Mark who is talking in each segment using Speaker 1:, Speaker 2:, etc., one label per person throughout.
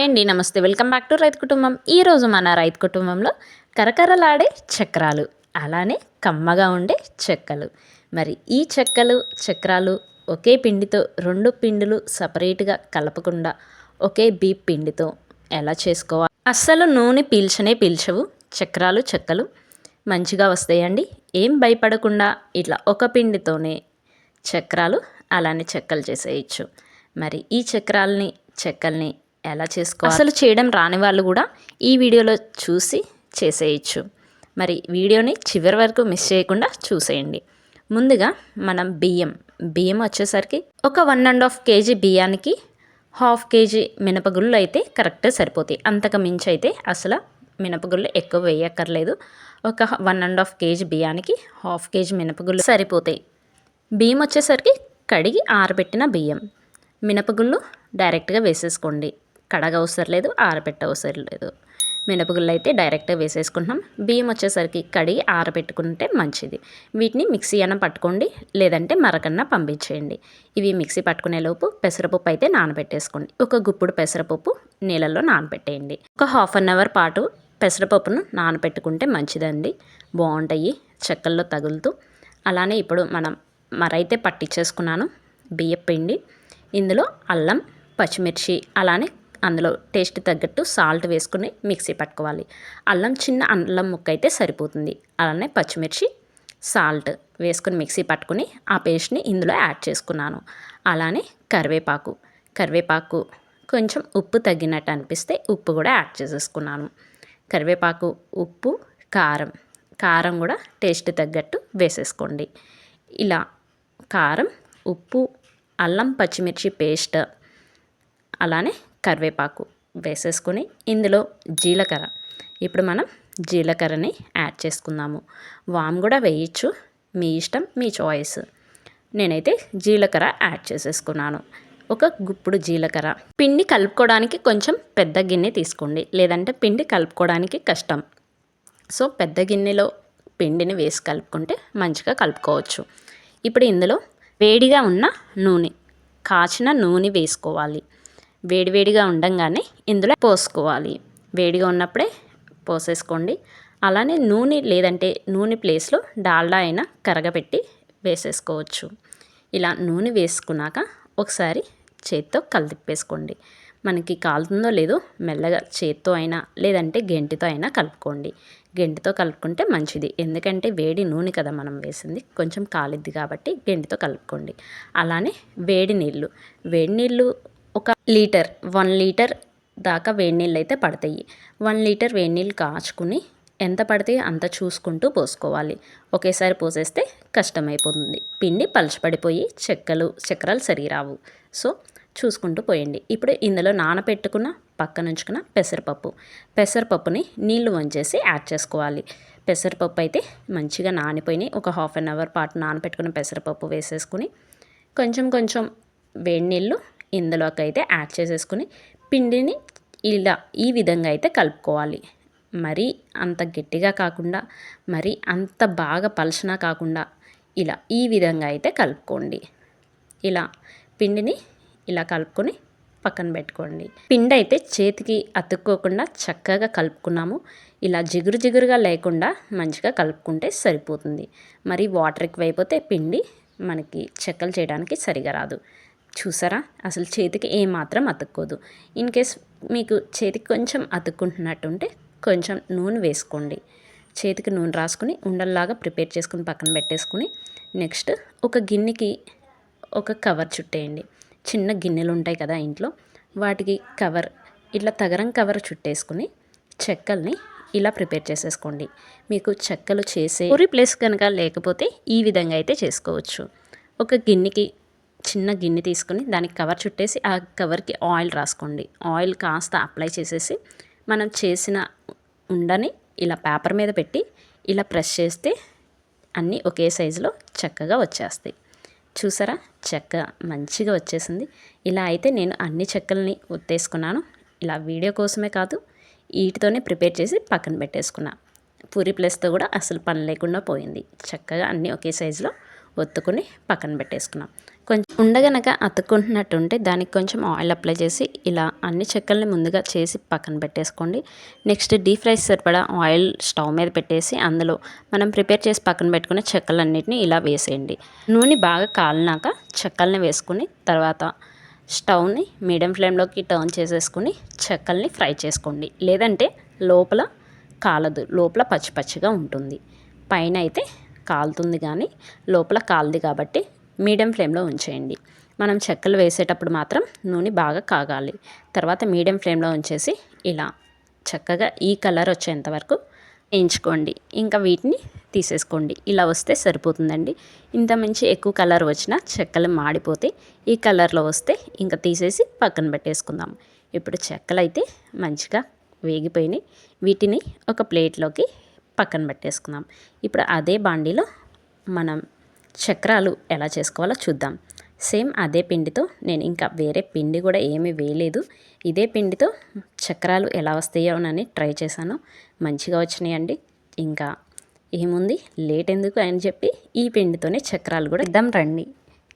Speaker 1: Hi అండి నమస్తే. Welcome back to రైతు కుటుంబం. ఈరోజు మన రైతు కుటుంబంలో కరకరలాడే చక్రాలు అలానే కమ్మగా ఉండే చెక్కలు. మరి ఈ చెక్కలు చక్రాలు ఒకే పిండితో రెండు పిండిలు సపరేట్గా కలపకుండా ఒకే బీప్ పిండితో ఎలా చేసుకోవాలి అస్సలు నూనె పీల్చనే పీల్చవు. చక్రాలు చెక్కలు మంచిగా వస్తాయండి. ఏం భయపడకుండా ఇట్లా ఒక పిండితోనే చక్రాలు అలానే చెక్కలు చేసేయచ్చు. మరి ఈ చక్రాలని చెక్కల్ని ఎలా చేసుకోవాలి? అసలు చేయడం రాని వాళ్ళు కూడా ఈ వీడియోలో చూసి చేసేయచ్చు. మరి వీడియోని చివరి వరకు మిస్ చేయకుండా చూసేయండి. ముందుగా మనం బియ్యం. బియ్యం వచ్చేసరికి ఒక వన్ అండ్ హాఫ్ కేజీ బియ్యానికి హాఫ్ కేజీ మినపగుళ్ళు అయితే కరెక్ట్గా సరిపోతాయి. అంతకు మించి అయితే అసలు మినపగుళ్ళు ఎక్కువ వేయక్కర్లేదు. ఒక వన్ అండ్ హాఫ్ కేజీ బియ్యానికి హాఫ్ కేజీ మినపగుళ్ళు సరిపోతాయి. బియ్యం వచ్చేసరికి కడిగి ఆరబెట్టిన బియ్యం. మినపగుళ్ళు డైరెక్ట్గా వేసేసుకోండి. కడగ అవసరం లేదు ఆరబెట్ట అవసరం లేదు మినపగుళ్ళు అయితే డైరెక్ట్గా వేసేసుకుంటున్నాం. బియ్యం వచ్చేసరికి కడిగి ఆరబెట్టుకుంటే మంచిది. వీటిని మిక్సీ అన్న పట్టుకోండి లేదంటే మరకన్నా పంపించేయండి. ఇవి మిక్సీ పట్టుకునే లోపు పెసరపప్పు అయితే నానబెట్టేసుకోండి. ఒక గుప్పుడు పెసరపప్పు నీళ్ళల్లో నానబెట్టేయండి. ఒక హాఫ్ అన్ అవర్ పాటు పెసరపప్పును నానబెట్టుకుంటే మంచిదండి. బాగుంటాయి చెక్కల్లో తగులుతూ. అలానే ఇప్పుడు మనం మరైతే పట్టించేసుకున్నాను బియ్యం పిండి ఇందులో అల్లం పచ్చిమిర్చి అలానే అందులో టేస్ట్ తగ్గట్టు సాల్ట్ వేసుకుని మిక్సీ పట్టుకోవాలి. అల్లం చిన్న అల్లం ముక్క అయితే సరిపోతుంది. అలానే పచ్చిమిర్చి సాల్ట్ వేసుకుని మిక్సీ పట్టుకుని ఆ పేస్ట్ని ఇందులో యాడ్ చేసుకున్నాను. అలానే కరివేపాకు. కరివేపాకు కొంచెం ఉప్పు తగ్గినట్టు అనిపిస్తే ఉప్పు కూడా యాడ్ చేసేసుకున్నాను. కరివేపాకు ఉప్పు కారం. కారం కూడా టేస్ట్ తగ్గట్టు వేసేసుకోండి. ఇలా కారం ఉప్పు అల్లం పచ్చిమిర్చి పేస్ట్ అలానే కరివేపాకు వేసేసుకొని ఇందులో జీలకర్ర. ఇప్పుడు మనం జీలకర్రని యాడ్ చేసుకుందాము. వామ్ కూడా వేయచ్చు. మీ ఇష్టం మీ చాయిస్. నేనైతే జీలకర్ర యాడ్ చేసేసుకున్నాను. ఒక గుప్పుడు జీలకర్ర. పిండి కలుపుకోవడానికి కొంచెం పెద్ద గిన్నె తీసుకోండి. లేదంటే పిండి కలుపుకోవడానికి కష్టం. సో పెద్ద గిన్నెలో పిండిని వేసి కలుపుకుంటే మంచిగా కలుపుకోవచ్చు. ఇప్పుడు ఇందులో వేడిగా ఉన్న నూనె కాచిన నూనె వేసుకోవాలి. వేడివేడిగా ఉండంగానే ఇందులో పోసుకోవాలి. వేడిగా ఉన్నప్పుడే పోసేసుకోండి. అలానే నూనె లేదంటే నూనె ప్లేస్లో డాల్డా అయినా కరగబెట్టి వేసేసుకోవచ్చు. ఇలా నూనె వేసుకున్నాక ఒకసారి చేత్తో కలిదిప్పేసుకోండి మనకి కాలుతుందో లేదో మెల్లగా చేత్తో అయినా లేదంటే గెంటితో అయినా కలుపుకోండి. గెంటితో కలుపుకుంటే మంచిది. ఎందుకంటే వేడి నూనె కదా మనం వేసింది. కొంచెం కాలిద్ది కాబట్టి గెంటితో కలుపుకోండి. అలానే వేడి నీళ్ళు. వేడి నీళ్ళు ఒక లీటర్ వన్ లీటర్ దాకా వేడి నీళ్ళు అయితే పడతాయి. వన్ లీటర్ వేడి నీళ్ళు కాచుకుని ఎంత పడితే అంత చూసుకుంటూ పోసుకోవాలి. ఒకేసారి పోసేస్తే కష్టమైపోతుంది. పిండి పలచపడిపోయి చెక్కలు చక్రాలు సరిరావు సో చూసుకుంటూ పోయండి. ఇప్పుడు ఇందులో నానపెట్టుకున్న పక్కన ఉంచుకున్న పెసరపప్పు. పెసరపప్పుని నీళ్ళు వంచేసి యాడ్ చేసుకోవాలి. పెసరపప్పు అయితే మంచిగా నానిపోయినాయి. ఒక హాఫ్ అన్ అవర్ పాటు నానపెట్టుకున్న పెసరపప్పు వేసేసుకుని కొంచెం కొంచెం వేడి నీళ్ళు ఇందులోకి అయితే యాడ్ చేసేసుకుని పిండిని ఇలా ఈ విధంగా అయితే కలుపుకోవాలి. మరి అంత గట్టిగా కాకుండా మరి అంత బాగా పలచనా కాకుండా ఇలా ఈ విధంగా అయితే కలుపుకోండి. ఇలా పిండిని ఇలా కలుపుకొని పక్కన పెట్టుకోండి. పిండి అయితే చేతికి అతుక్కోకుండా చక్కగా కలుపుకున్నాము. ఇలా జిగురు జిగురుగా లేకుండా మంచిగా కలుపుకుంటే సరిపోతుంది. మరి వాటర్ ఎక్కువైపోతే పిండి మనకి చెక్కలు చేయడానికి సరిగా రాదు. చూసారా? అసలు చేతికి ఏమాత్రం అతుక్కోదు. ఇన్ కేస్ మీకు చేతికి కొంచెం అతుక్కుంటున్నట్టుంటే కొంచెం నూనె వేసుకోండి. చేతికి నూనె రాసుకుని ఉండల్లాగా ప్రిపేర్ చేసుకుని పక్కన పెట్టేసుకుని నెక్స్ట్ ఒక గిన్నెకి ఒక కవర్ చుట్టేయండి. చిన్న గిన్నెలు ఉంటాయి కదా ఇంట్లో. వాటికి కవర్ ఇట్లా తగరం కవర్ చుట్టేసుకుని చెక్కల్ని ఇలా ప్రిపేర్ చేసేసుకోండి. మీకు చెక్కలు చేసే పూరి ప్లేస్ కనుక లేకపోతే ఈ విధంగా అయితే చేసుకోవచ్చు. ఒక గిన్నెకి చిన్న గిన్నె తీసుకుని దానికి కవర్ చుట్టేసి ఆ కవర్కి ఆయిల్ రాసుకోండి. ఆయిల్ కాస్త అప్లై చేసేసి మనం చేసిన ఉండని ఇలా పేపర్ మీద పెట్టి ఇలా ప్రెస్ చేస్తే అన్నీ ఒకే సైజులో చక్కగా వచ్చేస్తాయి. చూసారా? చెక్క మంచిగా వచ్చేసింది. ఇలా అయితే నేను అన్ని చెక్కల్ని ఒత్తేసుకున్నాను. ఇలా వీడియో కోసమే కాదు వీటితోనే ప్రిపేర్ చేసి పక్కన పెట్టేసుకున్నా. పూరి ప్లస్తో కూడా అసలు పని లేకుండా పోయింది. చక్కగా అన్నీ ఒకే సైజులో ఒత్తుకుని పక్కన పెట్టేసుకున్నాం. కొంచెం ఉండగనక అతుక్కుంటున్నట్టుంటే దానికి కొంచెం ఆయిల్ అప్లై చేసి ఇలా అన్ని చెక్కల్ని ముందుగా చేసి పక్కన పెట్టేసుకోండి. నెక్స్ట్ డీప్ ఫ్రై సరిపడా ఆయిల్ స్టవ్ మీద పెట్టేసి అందులో మనం ప్రిపేర్ చేసి పక్కన పెట్టుకునే చెక్కలన్నిటిని ఇలా వేసేయండి. నూనె బాగా కాలినాక చెక్కల్ని వేసుకుని తర్వాత స్టవ్ని మీడియం ఫ్లేమ్లోకి టర్న్ చేసేసుకుని చెక్కల్ని ఫ్రై చేసుకోండి. లేదంటే లోపల కాలదు లోపల పచ్చి పచ్చిగా ఉంటుంది. పైన అయితే కాలుతుంది కానీ లోపల కాలది కాబట్టి మీడియం ఫ్లేమ్లో ఉంచేయండి. మనం చెక్కలు వేసేటప్పుడు మాత్రం నూనె బాగా కాగాలి. తర్వాత మీడియం ఫ్లేమ్లో ఉంచేసి ఇలా చక్కగా ఈ కలర్ వచ్చేంత వరకు వేయించుకోండి. ఇంకా వీటిని తీసేసుకోండి. ఇలా వస్తే సరిపోతుందండి. ఇంత మించి ఎక్కువ కలర్ వచ్చినా చెక్కలు మాడిపోతే ఈ కలర్లో వస్తే ఇంకా తీసేసి పక్కన పెట్టేసుకుందాం. ఇప్పుడు చెక్కలు అయితే మంచిగా వేగిపోయినాయి. వీటిని ఒక ప్లేట్లోకి పక్కన పెట్టేసుకుందాం. ఇప్పుడు అదే బాండీలో మనం చక్రాలు ఎలా చేసుకోవాలో చూద్దాం. సేమ్ అదే పిండితో నేను ఇంకా వేరే పిండి కూడా ఏమీ వేయలేదు. ఇదే పిండితో చక్రాలు ఎలా వస్తాయో అని ట్రై చేశాను. మంచిగా వచ్చినాయండి. ఇంకా ఏముంది? లేట్ ఎందుకు అని చెప్పి ఈ పిండితోనే చక్రాలు కూడా ఇద్దాం రండి.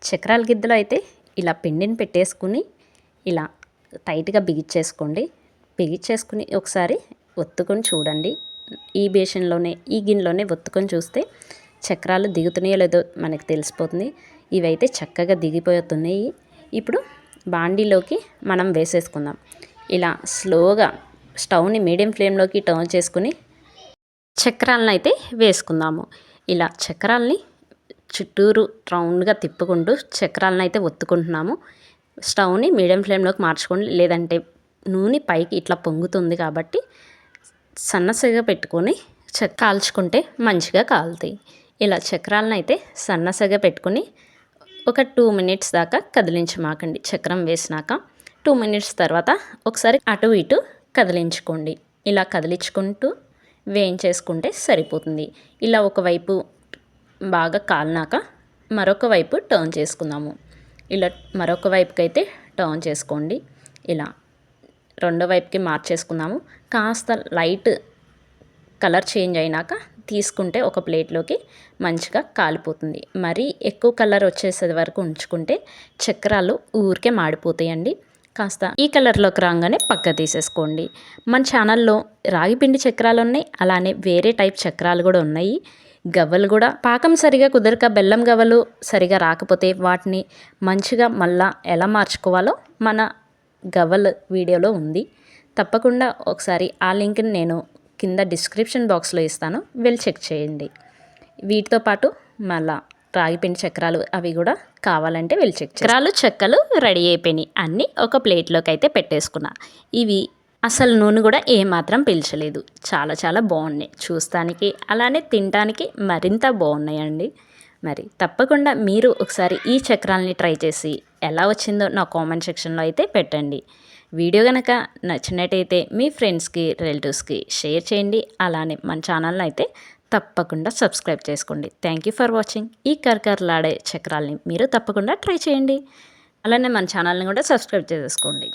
Speaker 1: చక్రాల గిద్దలో అయితే ఇలా పిండిని పెట్టేసుకుని ఇలా టైట్గా బిగిచ్చేసుకోండి. బిగిచ్చేసుకుని ఒకసారి ఒత్తుకొని చూడండి. ఈ బేషన్లోనే ఈ గిన్నెలోనే ఒత్తుకొని చూస్తే చక్రాలు దిగుతున్నాయో లేదో మనకు తెలిసిపోతుంది. ఇవైతే చక్కగా దిగిపోతున్నాయి. ఇప్పుడు బాండీలోకి మనం వేసేసుకుందాం. ఇలా స్లోగా స్టవ్ని మీడియం ఫ్లేమ్లోకి టర్న్ చేసుకుని చక్రాలను అయితే వేసుకుందాము. ఇలా చక్రాలని చుట్టూరు రౌండ్గా తిప్పుకుంటూ చక్రాలను అయితే ఒత్తుకుంటున్నాము. స్టవ్ని మీడియం ఫ్లేమ్లోకి మార్చుకోండి. లేదంటే నూనె పైకి ఇట్లా పొంగుతుంది కాబట్టి సన్నసగా పెట్టుకొని చెక్క కాల్చుకుంటే మంచిగా కాలుతాయి. ఇలా చక్రాలను అయితే సన్నసగా పెట్టుకుని ఒక టూ మినిట్స్ దాకా కదిలించమాకండి. చక్రం వేసినాక టూ మినిట్స్ తర్వాత ఒకసారి అటు ఇటు కదిలించుకోండి. ఇలా కదిలించుకుంటూ వేయించేసుకుంటే సరిపోతుంది. ఇలా ఒకవైపు బాగా కాలినాక మరొక వైపు టర్న్ చేసుకుందాము. ఇలా మరొక వైపుకైతే టర్న్ చేసుకోండి. ఇలా రెండో వైపుకి మార్చేసుకుందాము. కాస్త లైట్ కలర్ చేంజ్ అయినాక తీసుకుంటే ఒక ప్లేట్లోకి మంచిగా కాలిపోతుంది. మరీ ఎక్కువ కలర్ వచ్చేసేది వరకు ఉంచుకుంటే చక్రాలు ఊరికే మాడిపోతాయండి. కాస్త ఈ కలర్లోకి రాగానే పక్క తీసేసుకోండి. మన ఛానల్లో రాగిపిండి చక్రాలు ఉన్నాయి అలానే వేరే టైప్ చక్రాలు కూడా ఉన్నాయి. గవ్వలు కూడా పాకం సరిగా కుదరక బెల్లం గవ్వలు సరిగా రాకపోతే వాటిని మంచిగా మళ్ళా ఎలా మార్చుకోవాలో మన గవల్ వీడియోలో ఉంది. తప్పకుండా ఒకసారి ఆ లింక్ని నేను కింద డిస్క్రిప్షన్ బాక్స్లో ఇస్తాను. వెళ్ళి చెక్ చేయండి. వీటితో పాటు మళ్ళా రాగిపిండి చక్రాలు అవి కూడా కావాలంటే వెళ్ళి చెక్ చక్రాలు చెక్కలు రెడీ అయిపోయినాయి. అన్నీ ఒక ప్లేట్లోకి అయితే పెట్టేసుకున్నా. ఇవి అసలు నూనె కూడా ఏమాత్రం పీల్చలేదు. చాలా చాలా బాగున్నాయి. చూస్తానికి అలానే తినడానికి మరింత బాగున్నాయండి. మరి తప్పకుండా మీరు ఒకసారి ఈ చక్రాలని ట్రై చేసి ఎలా వచ్చిందో నా కామెంట్ సెక్షన్లో అయితే పెట్టండి. వీడియో కనుక నచ్చినట్టయితే మీ ఫ్రెండ్స్కి రిలేటివ్స్కి షేర్ చేయండి. అలానే మన ఛానల్ని అయితే తప్పకుండా సబ్స్క్రైబ్ చేసుకోండి. Thank you for watching. ఈ కరకరలాడే చక్రాలని మీరు తప్పకుండా ట్రై చేయండి. అలానే మన ఛానల్ని కూడా సబ్స్క్రైబ్ చేసుకోండి.